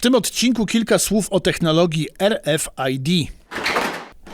W tym odcinku kilka słów o technologii RFID.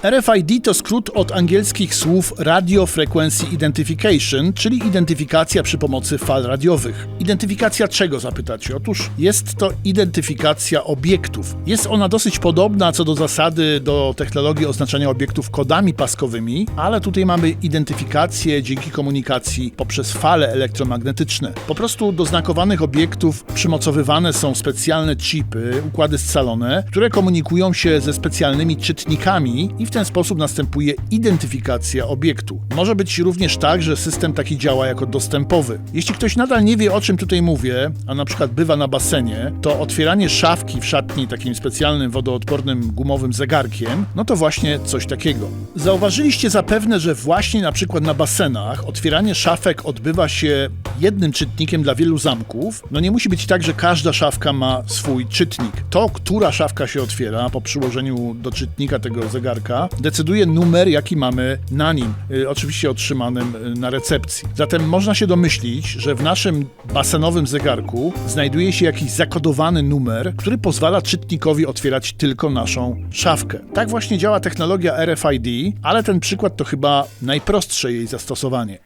RFID to skrót od angielskich słów Radio Frequency Identification, czyli identyfikacja przy pomocy fal radiowych. Identyfikacja czego zapytacie? Otóż jest to identyfikacja obiektów. Jest ona dosyć podobna co do zasady do technologii oznaczania obiektów kodami paskowymi, ale tutaj mamy identyfikację dzięki komunikacji poprzez fale elektromagnetyczne. Po prostu do znakowanych obiektów przymocowywane są specjalne chipy, układy scalone, które komunikują się ze specjalnymi czytnikami i w ten sposób następuje identyfikacja obiektu. Może być również tak, że system taki działa jako dostępowy. Jeśli ktoś nadal nie wie o czym tutaj mówię, a na przykład bywa na basenie, to otwieranie szafki w szatni takim specjalnym wodoodpornym gumowym zegarkiem, no to właśnie coś takiego. Zauważyliście zapewne, że właśnie na przykład na basenach otwieranie szafek odbywa się jednym czytnikiem dla wielu zamków. No nie musi być tak, że każda szafka ma swój czytnik. To, która szafka się otwiera po przyłożeniu do czytnika tego zegarka, decyduje numer, jaki mamy na nim, y, oczywiście otrzymanym y, na recepcji. Zatem można się domyślić, że w naszym basenowym zegarku znajduje się jakiś zakodowany numer, który pozwala czytnikowi otwierać tylko naszą szafkę. Tak właśnie działa technologia RFID, ale ten przykład to chyba najprostsze jej zastosowanie.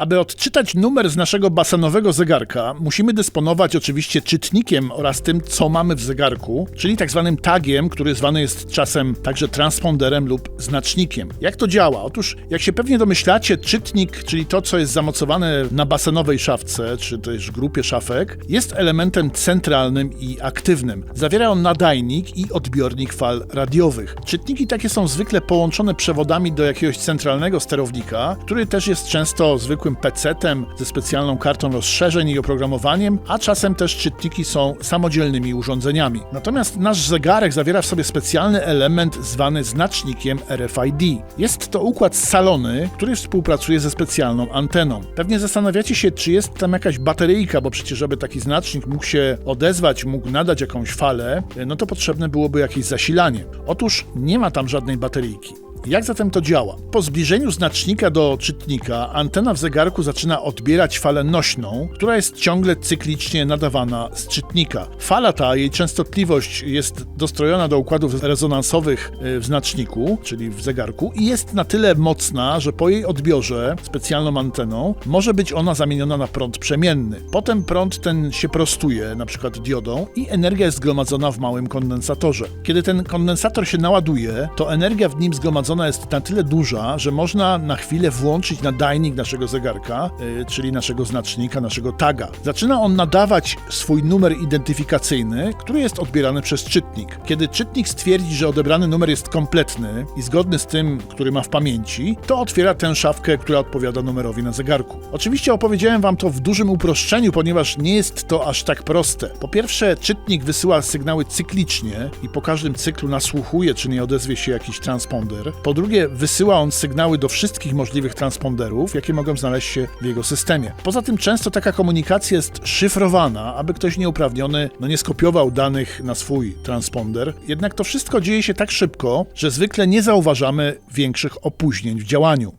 Aby odczytać numer z naszego basenowego zegarka, musimy dysponować oczywiście czytnikiem oraz tym, co mamy w zegarku, czyli tak zwanym tagiem, który zwany jest czasem także transponderem lub znacznikiem. Jak to działa? Otóż, jak się pewnie domyślacie, czytnik, czyli to, co jest zamocowane na basenowej szafce, czy też grupie szafek, jest elementem centralnym i aktywnym. Zawiera on nadajnik i odbiornik fal radiowych. Czytniki takie są zwykle połączone przewodami do jakiegoś centralnego sterownika, który też jest często zwykłym zwykłym PC-tem ze specjalną kartą rozszerzeń i oprogramowaniem, a czasem też czytniki są samodzielnymi urządzeniami. Natomiast nasz zegarek zawiera w sobie specjalny element zwany znacznikiem RFID. Jest to układ scalony, który współpracuje ze specjalną anteną. Pewnie zastanawiacie się, czy jest tam jakaś bateryjka, bo przecież, żeby taki znacznik mógł się odezwać, mógł nadać jakąś falę, no to potrzebne byłoby jakieś zasilanie. Otóż nie ma tam żadnej bateryjki. Jak zatem to działa? Po zbliżeniu znacznika do czytnika antena w zegarku zaczyna odbierać falę nośną, która jest ciągle cyklicznie nadawana z czytnika. Fala ta, jej częstotliwość jest dostrojona do układów rezonansowych e, w znaczniku, czyli w zegarku i jest na tyle mocna, że po jej odbiorze specjalną anteną może być ona zamieniona na prąd przemienny. Potem prąd ten się prostuje, na przykład diodą i energia jest zgromadzona w małym kondensatorze. Kiedy ten kondensator się naładuje, to energia w nim zgromadzona zgromadzona jest na tyle duża, że można na chwilę włączyć nadajnik naszego zegarka, yy, czyli naszego znacznika, naszego taga. Zaczyna on nadawać swój numer identyfikacyjny, który jest odbierany przez czytnik. Kiedy czytnik stwierdzi, że odebrany numer jest kompletny i zgodny z tym, który ma w pamięci, to otwiera tę szafkę, która odpowiada numerowi na zegarku. Oczywiście opowiedziałem Wam to w dużym uproszczeniu, ponieważ nie jest to aż tak proste. Po pierwsze, czytnik wysyła sygnały cyklicznie i po każdym cyklu nasłuchuje, czy nie odezwie się jakiś transponder. Po drugie, wysyła on sygnały do wszystkich możliwych transponderów, jakie mogą znaleźć się w jego systemie. Poza tym często taka komunikacja jest szyfrowana, aby ktoś nieuprawniony no nie skopiował danych na swój transponder. Jednak to wszystko dzieje się tak szybko, że zwykle nie zauważamy większych opóźnień w działaniu.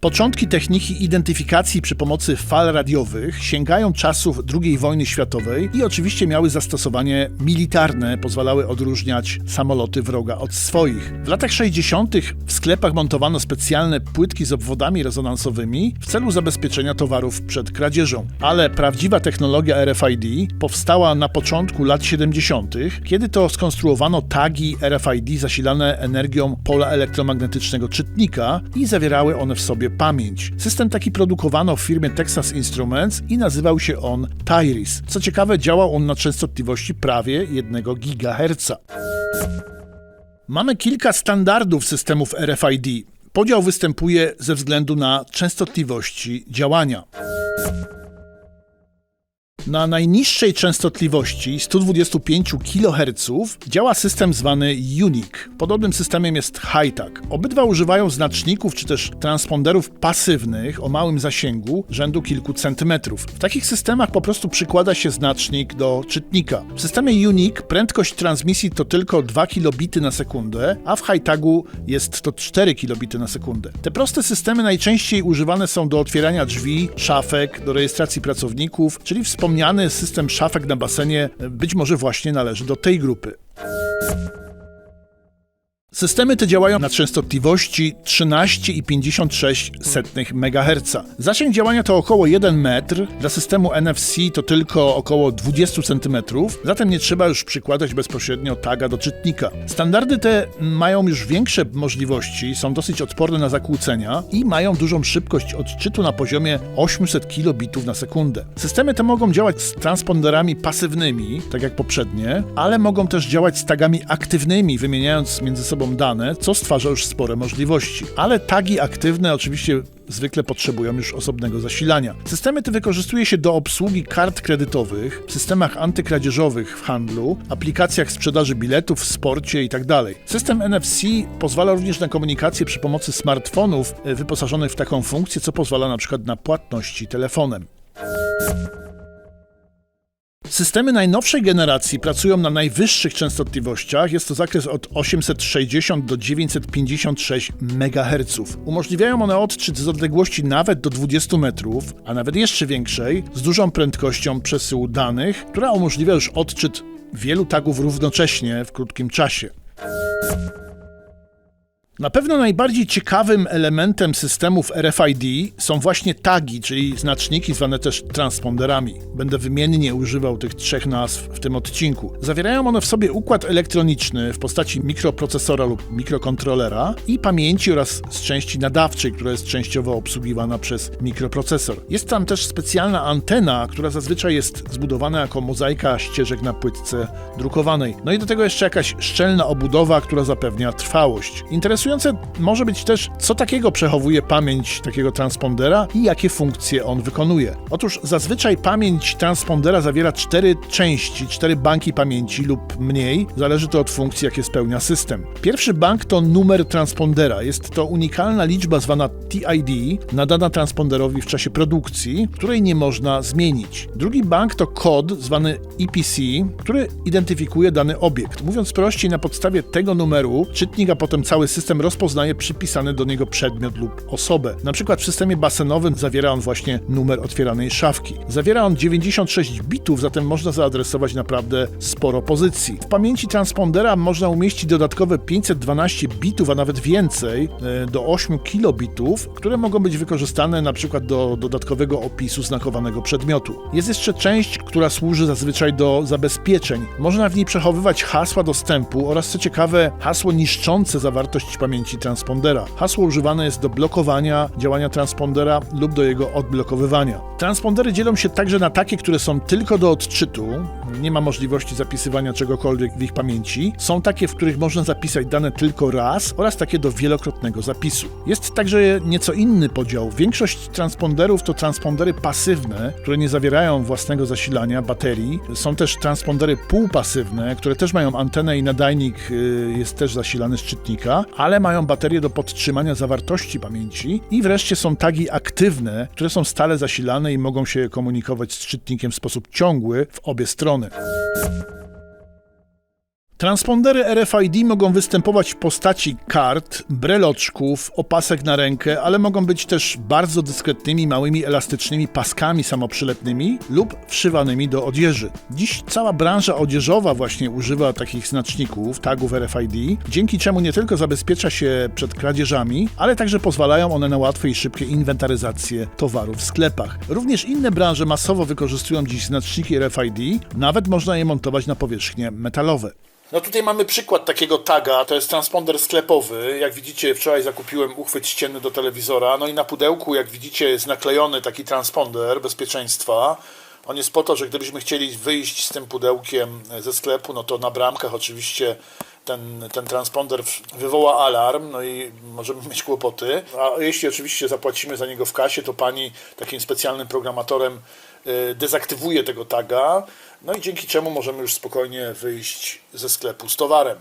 Początki techniki identyfikacji przy pomocy fal radiowych sięgają czasów II wojny światowej i oczywiście miały zastosowanie militarne, pozwalały odróżniać samoloty wroga od swoich. W latach 60. w sklepach montowano specjalne płytki z obwodami rezonansowymi w celu zabezpieczenia towarów przed kradzieżą. Ale prawdziwa technologia RFID powstała na początku lat 70., kiedy to skonstruowano tagi RFID zasilane energią pola elektromagnetycznego czytnika i zawierały one w sobie pamięć. System taki produkowano w firmie Texas Instruments i nazywał się on Tyris. Co ciekawe, działał on na częstotliwości prawie 1 GHz. Mamy kilka standardów systemów RFID. Podział występuje ze względu na częstotliwości działania. Na najniższej częstotliwości 125 kHz działa system zwany UNIC. Podobnym systemem jest HiTAG. Obydwa używają znaczników czy też transponderów pasywnych o małym zasięgu, rzędu kilku centymetrów. W takich systemach po prostu przykłada się znacznik do czytnika. W systemie UNIC prędkość transmisji to tylko 2 kilobity na sekundę, a w HiTagu jest to 4 kilobity na sekundę. Te proste systemy najczęściej używane są do otwierania drzwi, szafek, do rejestracji pracowników, czyli wspomniany system szafek na basenie być może właśnie należy do tej grupy. Systemy te działają na częstotliwości 13,56 MHz. Zasięg działania to około 1 metr, dla systemu NFC to tylko około 20 cm, zatem nie trzeba już przykładać bezpośrednio taga do czytnika. Standardy te mają już większe możliwości, są dosyć odporne na zakłócenia i mają dużą szybkość odczytu na poziomie 800 kilobitów na sekundę. Systemy te mogą działać z transponderami pasywnymi, tak jak poprzednie, ale mogą też działać z tagami aktywnymi, wymieniając między sobą dane, co stwarza już spore możliwości. Ale tagi aktywne oczywiście zwykle potrzebują już osobnego zasilania. Systemy te wykorzystuje się do obsługi kart kredytowych, w systemach antykradzieżowych w handlu, aplikacjach sprzedaży biletów w sporcie itd. Tak System NFC pozwala również na komunikację przy pomocy smartfonów e, wyposażonych w taką funkcję, co pozwala na przykład na płatności telefonem. Systemy najnowszej generacji pracują na najwyższych częstotliwościach. Jest to zakres od 860 do 956 MHz. Umożliwiają one odczyt z odległości nawet do 20 metrów, a nawet jeszcze większej, z dużą prędkością przesyłu danych, która umożliwia już odczyt wielu tagów równocześnie w krótkim czasie. Na pewno najbardziej ciekawym elementem systemów RFID są właśnie tagi, czyli znaczniki zwane też transponderami. Będę wymiennie używał tych trzech nazw w tym odcinku. Zawierają one w sobie układ elektroniczny w postaci mikroprocesora lub mikrokontrolera i pamięci oraz z części nadawczej, która jest częściowo obsługiwana przez mikroprocesor. Jest tam też specjalna antena, która zazwyczaj jest zbudowana jako mozaika ścieżek na płytce drukowanej. No i do tego jeszcze jakaś szczelna obudowa, która zapewnia trwałość. Interesuje Interesujące może być też, co takiego przechowuje pamięć takiego transpondera i jakie funkcje on wykonuje. Otóż zazwyczaj pamięć transpondera zawiera cztery części, cztery banki pamięci lub mniej, zależy to od funkcji, jakie spełnia system. Pierwszy bank to numer transpondera. Jest to unikalna liczba zwana TID, nadana transponderowi w czasie produkcji, której nie można zmienić. Drugi bank to kod zwany EPC, który identyfikuje dany obiekt. Mówiąc prościej, na podstawie tego numeru czytnik, a potem cały system system rozpoznaje przypisany do niego przedmiot lub osobę. Na przykład w systemie basenowym zawiera on właśnie numer otwieranej szafki. Zawiera on 96 bitów, zatem można zaadresować naprawdę sporo pozycji. W pamięci transpondera można umieścić dodatkowe 512 bitów, a nawet więcej, e, do 8 kilobitów, które mogą być wykorzystane na przykład do dodatkowego opisu znakowanego przedmiotu. Jest jeszcze część, która służy zazwyczaj do zabezpieczeń. Można w niej przechowywać hasła dostępu oraz co ciekawe hasło niszczące zawartość pamięci pamięci transpondera. Hasło używane jest do blokowania działania transpondera lub do jego odblokowywania. Transpondery dzielą się także na takie, które są tylko do odczytu, nie ma możliwości zapisywania czegokolwiek w ich pamięci. Są takie, w których można zapisać dane tylko raz oraz takie do wielokrotnego zapisu. Jest także nieco inny podział. Większość transponderów to transpondery pasywne, które nie zawierają własnego zasilania baterii. Są też transpondery półpasywne, które też mają antenę i nadajnik y, jest też zasilany z czytnika, ale mają baterię do podtrzymania zawartości pamięci. I wreszcie są tagi aktywne, które są stale zasilane i mogą się komunikować z czytnikiem w sposób ciągły w obie strony. Transpondery RFID mogą występować w postaci kart, breloczków, opasek na rękę, ale mogą być też bardzo dyskretnymi, małymi, elastycznymi paskami samoprzylepnymi lub wszywanymi do odzieży. Dziś cała branża odzieżowa właśnie używa takich znaczników, tagów RFID, dzięki czemu nie tylko zabezpiecza się przed kradzieżami, ale także pozwalają one na łatwe i szybkie inwentaryzację towarów w sklepach. Również inne branże masowo wykorzystują dziś znaczniki RFID, nawet można je montować na powierzchnie metalowe. No tutaj mamy przykład takiego taga, to jest transponder sklepowy. Jak widzicie, wczoraj zakupiłem uchwyt ścienny do telewizora. No i na pudełku, jak widzicie, jest naklejony taki transponder bezpieczeństwa. On jest po to, że gdybyśmy chcieli wyjść z tym pudełkiem ze sklepu, no to na bramkach oczywiście ten, ten transponder wywoła alarm, no i możemy mieć kłopoty. A jeśli oczywiście zapłacimy za niego w kasie, to pani takim specjalnym programatorem dezaktywuje tego taga, no i dzięki czemu możemy już spokojnie wyjść ze sklepu z towarem.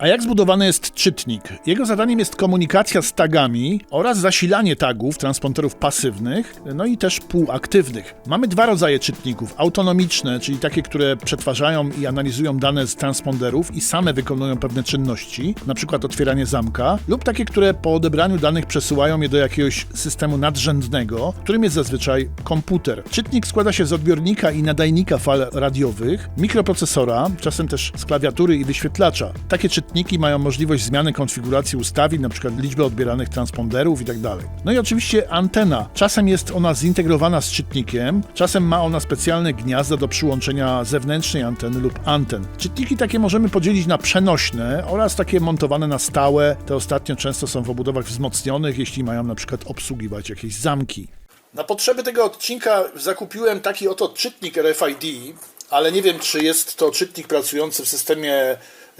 A jak zbudowany jest czytnik? Jego zadaniem jest komunikacja z tagami oraz zasilanie tagów, transponderów pasywnych, no i też półaktywnych. Mamy dwa rodzaje czytników: autonomiczne, czyli takie, które przetwarzają i analizują dane z transponderów i same wykonują pewne czynności, np. otwieranie zamka, lub takie, które po odebraniu danych przesyłają je do jakiegoś systemu nadrzędnego, którym jest zazwyczaj komputer. Czytnik składa się z odbiornika i nadajnika fal radiowych, mikroprocesora, czasem też z klawiatury i wyświetlacza. Takie czytniki mają możliwość zmiany konfiguracji ustawień, np. liczby odbieranych transponderów itd. No i oczywiście antena. Czasem jest ona zintegrowana z czytnikiem, czasem ma ona specjalne gniazda do przyłączenia zewnętrznej anteny lub anten. Czytniki takie możemy podzielić na przenośne oraz takie montowane na stałe. Te ostatnio często są w obudowach wzmocnionych, jeśli mają przykład obsługiwać jakieś zamki. Na potrzeby tego odcinka zakupiłem taki oto czytnik RFID, ale nie wiem, czy jest to czytnik pracujący w systemie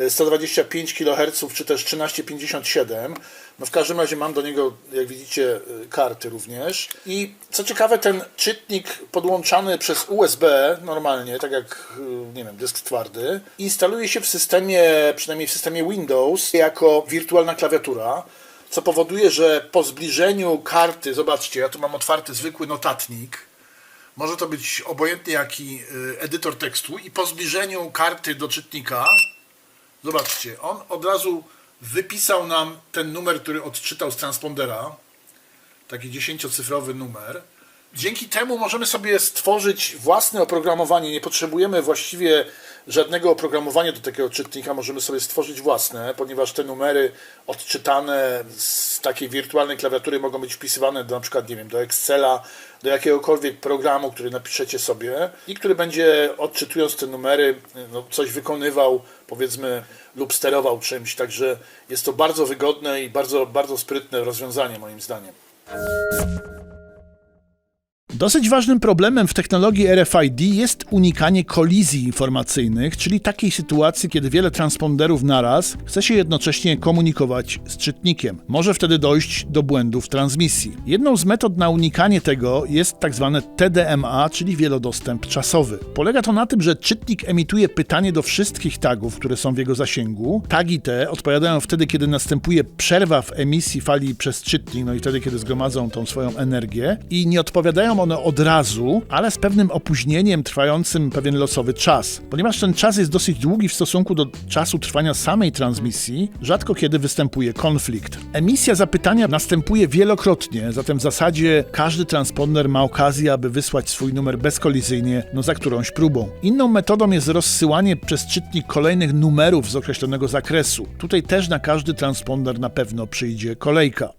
125 kHz czy też 1357. No w każdym razie mam do niego, jak widzicie, karty również. I co ciekawe, ten czytnik podłączany przez USB normalnie, tak jak nie wiem, dysk twardy, instaluje się w systemie, przynajmniej w systemie Windows, jako wirtualna klawiatura co powoduje, że po zbliżeniu karty, zobaczcie, ja tu mam otwarty zwykły notatnik, może to być obojętnie jaki edytor tekstu i po zbliżeniu karty do czytnika Zobaczcie, on od razu wypisał nam ten numer, który odczytał z transpondera. Taki dziesięciocyfrowy numer. Dzięki temu możemy sobie stworzyć własne oprogramowanie. Nie potrzebujemy właściwie żadnego oprogramowania do takiego czytnika. Możemy sobie stworzyć własne, ponieważ te numery odczytane z takiej wirtualnej klawiatury mogą być wpisywane do na przykład, nie wiem, do Excela, do jakiegokolwiek programu, który napiszecie sobie i który będzie odczytując te numery no, coś wykonywał, powiedzmy, lub sterował czymś. Także jest to bardzo wygodne i bardzo, bardzo sprytne rozwiązanie moim zdaniem. Dosyć ważnym problemem w technologii RFID jest unikanie kolizji informacyjnych, czyli takiej sytuacji, kiedy wiele transponderów naraz chce się jednocześnie komunikować z czytnikiem. Może wtedy dojść do błędów transmisji. Jedną z metod na unikanie tego jest tak zwane TDMA, czyli wielodostęp czasowy. Polega to na tym, że czytnik emituje pytanie do wszystkich tagów, które są w jego zasięgu. Tagi te odpowiadają wtedy, kiedy następuje przerwa w emisji fali przez czytnik, no i wtedy, kiedy zgromadzą tą swoją energię i nie odpowiadają one od razu, ale z pewnym opóźnieniem trwającym pewien losowy czas. Ponieważ ten czas jest dosyć długi w stosunku do czasu trwania samej transmisji, rzadko kiedy występuje konflikt. Emisja zapytania następuje wielokrotnie, zatem w zasadzie każdy transponder ma okazję, aby wysłać swój numer bezkolizyjnie, no za którąś próbą. Inną metodą jest rozsyłanie przez czytnik kolejnych numerów z określonego zakresu. Tutaj też na każdy transponder na pewno przyjdzie kolejka.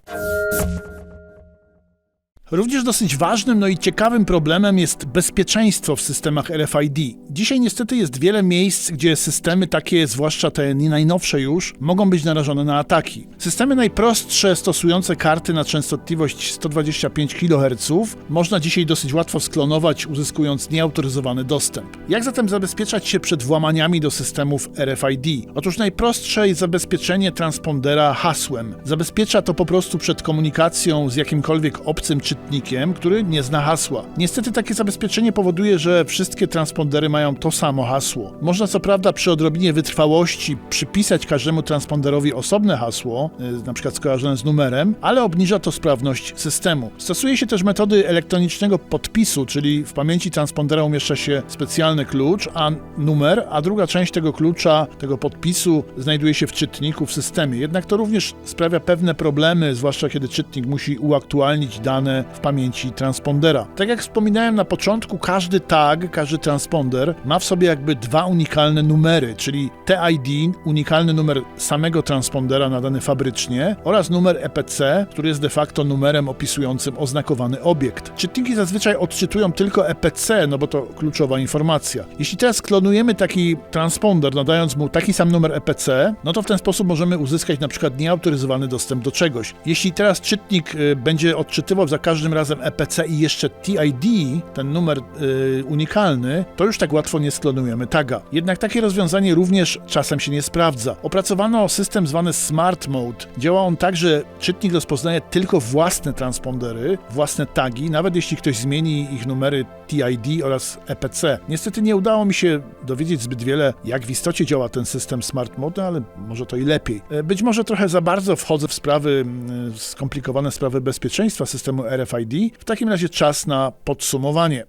Również dosyć ważnym, no i ciekawym problemem jest bezpieczeństwo w systemach RFID. Dzisiaj niestety jest wiele miejsc, gdzie systemy takie, zwłaszcza te najnowsze już, mogą być narażone na ataki. Systemy najprostsze, stosujące karty na częstotliwość 125 kHz, można dzisiaj dosyć łatwo sklonować, uzyskując nieautoryzowany dostęp. Jak zatem zabezpieczać się przed włamaniami do systemów RFID? Otóż najprostsze jest zabezpieczenie transpondera hasłem. Zabezpiecza to po prostu przed komunikacją z jakimkolwiek obcym czy czytnikiem, który nie zna hasła. Niestety takie zabezpieczenie powoduje, że wszystkie transpondery mają to samo hasło. Można co prawda przy odrobinie wytrwałości przypisać każdemu transponderowi osobne hasło, y, na przykład skojarzone z numerem, ale obniża to sprawność systemu. Stosuje się też metody elektronicznego podpisu, czyli w pamięci transpondera umieszcza się specjalny klucz, a numer, a druga część tego klucza, tego podpisu znajduje się w czytniku w systemie. Jednak to również sprawia pewne problemy, zwłaszcza kiedy czytnik musi uaktualnić dane w pamięci transpondera. Tak jak wspominałem na początku, każdy tag, każdy transponder ma w sobie jakby dwa unikalne numery, czyli TID, unikalny numer samego transpondera nadany fabrycznie oraz numer EPC, który jest de facto numerem opisującym oznakowany obiekt. Czytniki zazwyczaj odczytują tylko EPC, no bo to kluczowa informacja. Jeśli teraz klonujemy taki transponder, nadając mu taki sam numer EPC, no to w ten sposób możemy uzyskać na przykład nieautoryzowany dostęp do czegoś. Jeśli teraz czytnik y, będzie odczytywał za każdym każdym razem EPC i jeszcze TID, ten numer y, unikalny, to już tak łatwo nie sklonujemy taga. Jednak takie rozwiązanie również czasem się nie sprawdza. Opracowano system zwany Smart Mode. Działa on tak, że czytnik rozpoznaje tylko własne transpondery, własne tagi, nawet jeśli ktoś zmieni ich numery TID oraz EPC. Niestety nie udało mi się dowiedzieć zbyt wiele, jak w istocie działa ten system Smart Mode, ale może to i lepiej. E, Być może trochę za bardzo wchodzę w sprawy, mm, skomplikowane sprawy bezpieczeństwa systemu RFID. W takim razie czas na podsumowanie.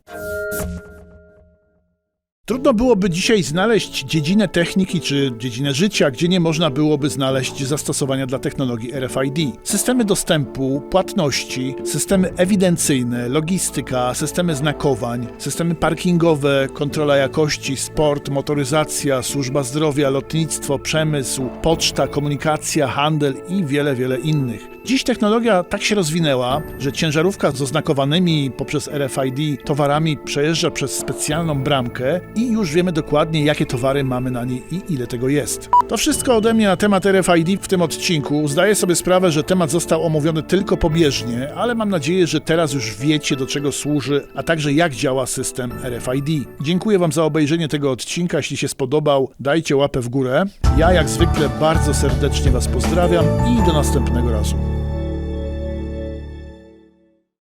Trudno byłoby dzisiaj znaleźć dziedzinę techniki czy dziedzinę życia, gdzie nie można byłoby znaleźć zastosowania dla technologii RFID. Systemy dostępu, płatności, systemy ewidencyjne, logistyka, systemy znakowań, systemy parkingowe, kontrola jakości, sport, motoryzacja, służba zdrowia, lotnictwo, przemysł, poczta, komunikacja, handel i wiele, wiele innych. Dziś technologia tak się rozwinęła, że ciężarówka z oznakowanymi poprzez RFID towarami przejeżdża przez specjalną bramkę i już wiemy dokładnie, jakie towary mamy na niej i ile tego jest. To wszystko ode mnie na temat RFID w tym odcinku. Zdaję sobie sprawę, że temat został omówiony tylko pobieżnie, ale mam nadzieję, że teraz już wiecie, do czego służy, a także jak działa system RFID. Dziękuję Wam za obejrzenie tego odcinka. Jeśli się spodobał, dajcie łapę w górę. Ja, jak zwykle, bardzo serdecznie Was pozdrawiam i do następnego razu.